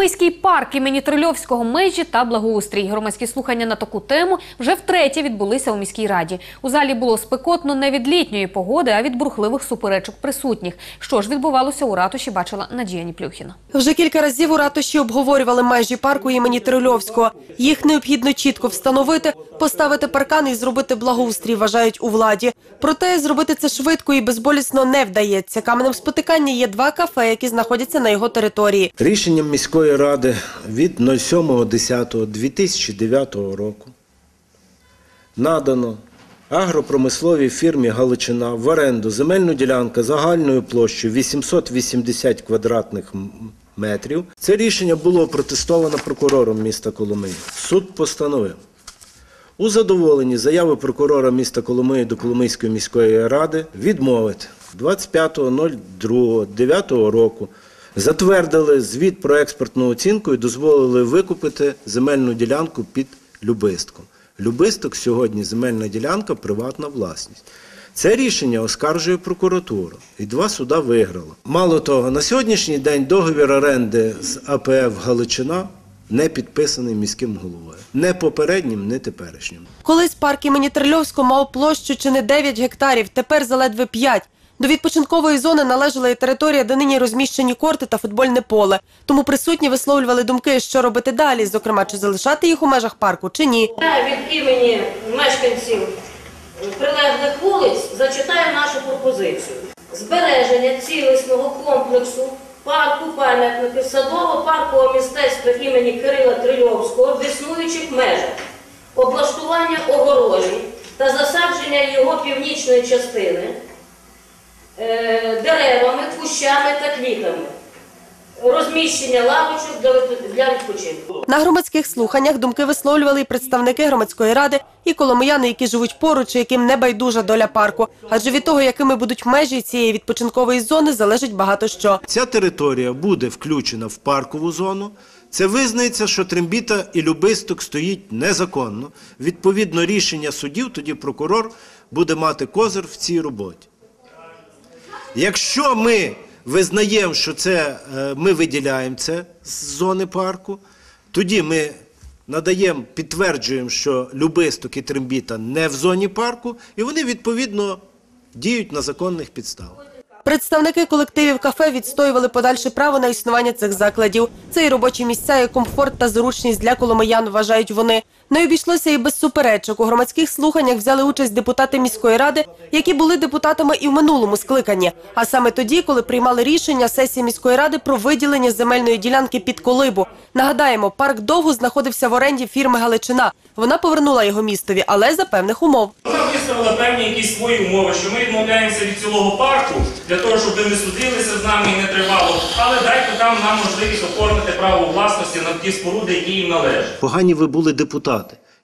Коломийський парк імені Трильовського межі та благоустрій. Громадські слухання на таку тему вже втретє відбулися у міській раді. У залі було спекотно не від літньої погоди, а від бурхливих суперечок присутніх. Що ж відбувалося у ратуші, бачила Надія Ніплюхіна. Вже кілька разів у ратуші обговорювали межі парку імені Трильовського. Їх необхідно чітко встановити, поставити паркан і зробити благоустрій, вважають у владі. Проте зробити це швидко і безболісно не вдається. Каменем спотикання є два кафе, які знаходяться на його території. Рішенням міської ради від 07.10.2009 року надано агропромисловій фірмі Галичина в оренду земельну ділянку загальною площею 880 квадратних метрів. Це рішення було протестовано прокурором міста Коломиї. Суд постановив у задоволенні заяви прокурора міста Коломиї до Коломийської міської ради відмовити 25.02.9 року затвердили звіт про експортну оцінку і дозволили викупити земельну ділянку під Любистком. Любисток сьогодні земельна ділянка приватна власність. Це рішення оскаржує прокуратура, і два суда виграло. Мало того, на сьогоднішній день договір оренди з АПФ Галичина не підписаний міським головою. Не попереднім, не теперішнім. Колись парк імені Трильовського мав площу чи не 9 гектарів, тепер заледве 5. До відпочинкової зони належала і територія, де нині розміщені корти та футбольне поле. Тому присутні висловлювали думки, що робити далі, зокрема, чи залишати їх у межах парку, чи ні. Я від імені мешканців прилеглих вулиць зачитаю нашу пропозицію. Збереження цілісного комплексу парку пам'ятників садово-паркового мистецтва імені Кирила Трильовського в існуючих межах, облаштування огорожі та засадження його північної частини деревами, кущами та квітами, розміщення лавочок для відпочинку. На громадських слуханнях думки висловлювали і представники громадської ради, і коломияни, які живуть поруч, і яким не байдужа доля парку. Адже від того, якими будуть межі цієї відпочинкової зони, залежить багато що. Ця територія буде включена в паркову зону. Це визнається, що трембіта і любисток стоїть незаконно. Відповідно, рішення судів, тоді прокурор буде мати козир в цій роботі. Якщо ми визнаємо, що це е, ми виділяємо це з зони парку, тоді ми надаємо, підтверджуємо, що любисток і трембіта не в зоні парку, і вони відповідно діють на законних підставах. Представники колективів кафе відстоювали подальше право на існування цих закладів. Це і робочі місця, і комфорт та зручність для коломиян, вважають вони. Не обійшлося і без суперечок. У громадських слуханнях взяли участь депутати міської ради, які були депутатами і в минулому скликанні. А саме тоді, коли приймали рішення сесії міської ради про виділення земельної ділянки під колибу. Нагадаємо, парк довго знаходився в оренді фірми Галичина. Вона повернула його містові, але за певних умов. Вона виставила певні якісь свої умови, що ми відмовляємося від цілого парку для того, щоб ви не судилися з нами і не тривало. Але дайте там нам можливість оформити право власності на ті споруди, які їм належать. Погані ви були депутати.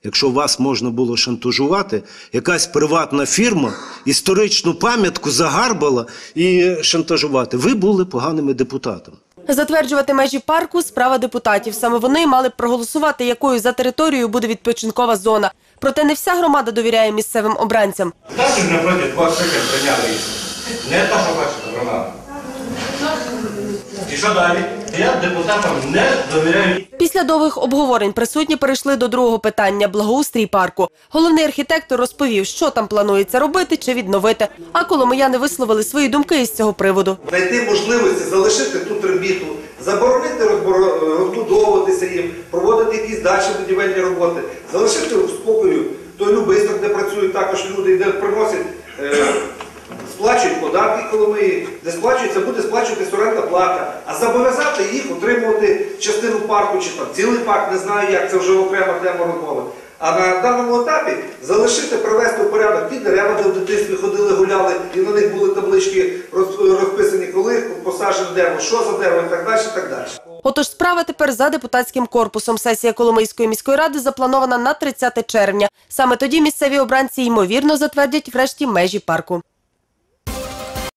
Якщо вас можна було шантажувати, якась приватна фірма історичну пам'ятку загарбала і шантажувати. Ви були поганими депутатами. Затверджувати межі парку – справа депутатів. Саме вони мали б проголосувати, якою за територією буде відпочинкова зона. Проте не вся громада довіряє місцевим обранцям. Напроти два шики прийняли. Не то, що бачите, громада. І що далі? Я депутатам не довіряю. Після довгих обговорень присутні перейшли до другого питання – благоустрій парку. Головний архітектор розповів, що там планується робити чи відновити. А коломияни висловили свої думки із цього приводу. знайти можливості залишити ту трембіту, заборонити розбудовуватися їм, проводити якісь далі будівельні роботи, залишити в спокою той любисток, де працюють також люди, де приносять, е, сплачують податки Коломиї, де сплачується, буде сплачуватись орендна плата, а зобов'язати їх отримувати частину парку чи там цілий парк, не знаю як, це вже окрема тема розмови. А на даному етапі залишити, привести в порядок ті дерева, де в дитинстві ходили, гуляли, і на них були таблички розписані, коли посаджене дерево, що за дерево і так далі. І так далі. Отож, справа тепер за депутатським корпусом. Сесія Коломийської міської ради запланована на 30 червня. Саме тоді місцеві обранці ймовірно затвердять врешті межі парку.